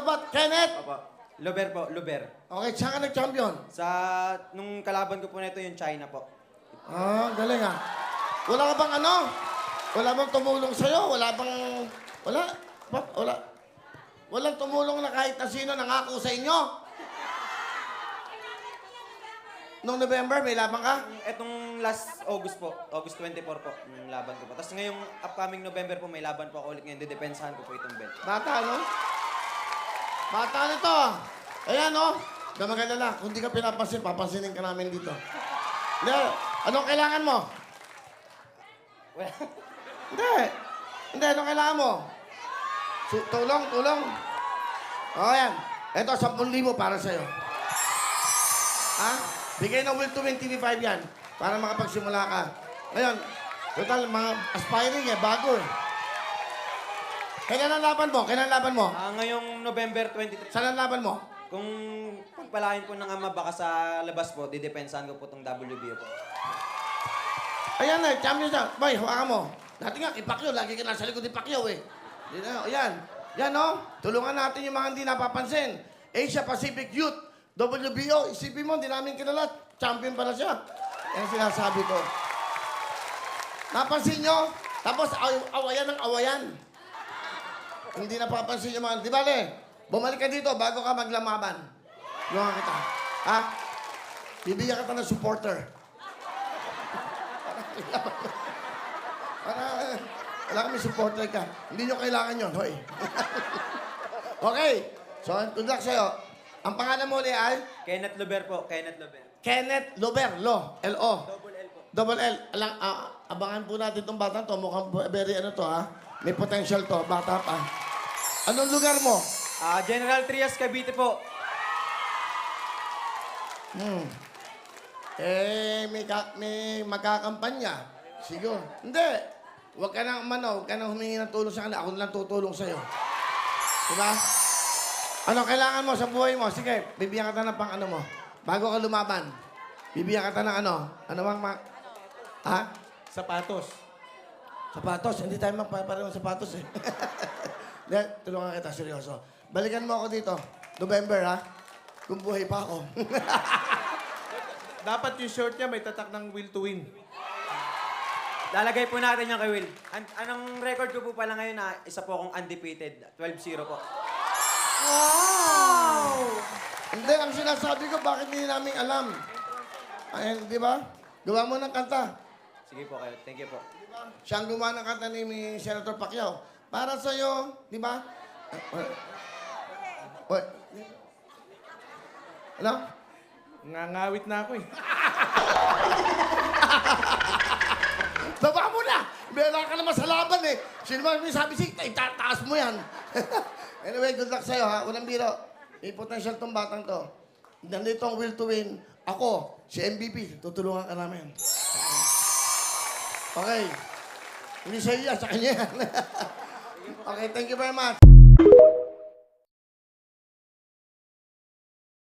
Salamat, Kenneth. Opo. Luber po, Luber. Okay, saan ka nag-champion? Sa, nung kalaban ko po nito yung China po. Ah, galing ah. Wala ka bang ano? Wala bang tumulong sa'yo? Wala bang... Wala? Ba? Wala? Walang tumulong na kahit na sino nangako sa inyo? Noong November, may labang ka? Etong last August po, August 24 po, yung laban ko po. Tapos ngayong upcoming November po, may laban po ako ulit ngayon. Didepensahan ko po itong belt. Bata, no? Bata nito. Ayan, no? Huwag ka mag-alala. Kung di ka pinapansin, papansinin ka namin dito. Hindi. Anong kailangan mo? Hindi. Hindi, anong kailangan mo? Su- tulong, tulong. O, yan. Ito, 10,000 para sa'yo. Ha? Bigay ng Will to Win TV5 yan para makapagsimula ka. Ngayon, total, mga aspiring eh, bago eh. Kailan ang laban mo? Kailan ang laban mo? Ah, ngayong November 23, Saan ang laban mo? kung pagpalain po ng ama baka sa labas po, didepensahan ko po itong WBO po. Ayan na, champion siya. Boy, hawakan mo. Dati nga, kay Pacquiao, lagi ka nasa likod ni Pacquiao eh. Di na, ayan. Yan, no? Tulungan natin yung mga hindi napapansin. Asia Pacific Youth, WBO, isipin mo, hindi namin kilala. Champion pala siya. Yan ang sinasabi ko. Napansin nyo? Tapos, aw awayan ng awayan. Hindi napapansin yung mga... Di ba, Le? Bumalik ka dito bago ka maglamaban. Tulungan kita. Ha? Bibigyan kita ng supporter. Para, wala kami supporter ka. Hindi nyo kailangan yun, hoy. okay. So, good luck sa'yo. Ang pangalan mo ulit ay Kenneth Luber po, Kenneth Luber. Kenneth Lober, Lo, L-O. Double L po. Double L. Alang, ah, abangan po natin itong batang to. Mukhang very ano to, ha? May potential to. Bata pa. Anong lugar mo? Ah, General Trias Cavite po. Hmm. Eh, may, ka, may magkakampanya. Siguro. Hindi. Huwag ka nang umano, huwag ka nang humingi ng tulong sa kanila. Ako na lang tutulong sa'yo. Diba? Ano kailangan mo sa buhay mo? Sige, bibigyan ka ng pang ano mo. Bago ka lumaban. Bibigyan ka ng ano. Ano bang ma... Ha? Sapatos. Sapatos. Hindi tayo magpapareho ng sapatos eh. Hindi, tulungan kita, seryoso. Balikan mo ako dito. November, ha? Kung buhay pa ako. Dapat yung short niya may tatak ng will to win. Lalagay po natin yung kay Will. An- anong record ko po pala ngayon na isa po akong undefeated. 12-0 po. Hindi, ang sinasabi ko, bakit hindi namin alam? Ay, di ba? Gawa mo ng kanta. Sige po kayo. Thank you po. Siya ang gumawa ng kanta ni ni Senator Pacquiao. Para sa'yo, di ba? What? Ano? Ngangawit na ako eh. Baba mo na! Meron ka naman sa laban eh. Sino ba may sabi si itataas mo yan. anyway, good luck sa'yo ha. Unang biro. May potential tong batang to. Nandito ang will to win. Ako, si MVP. Tutulungan ka namin. Okay. Hindi sa'yo yan, sa kanya yan. okay, thank you very much.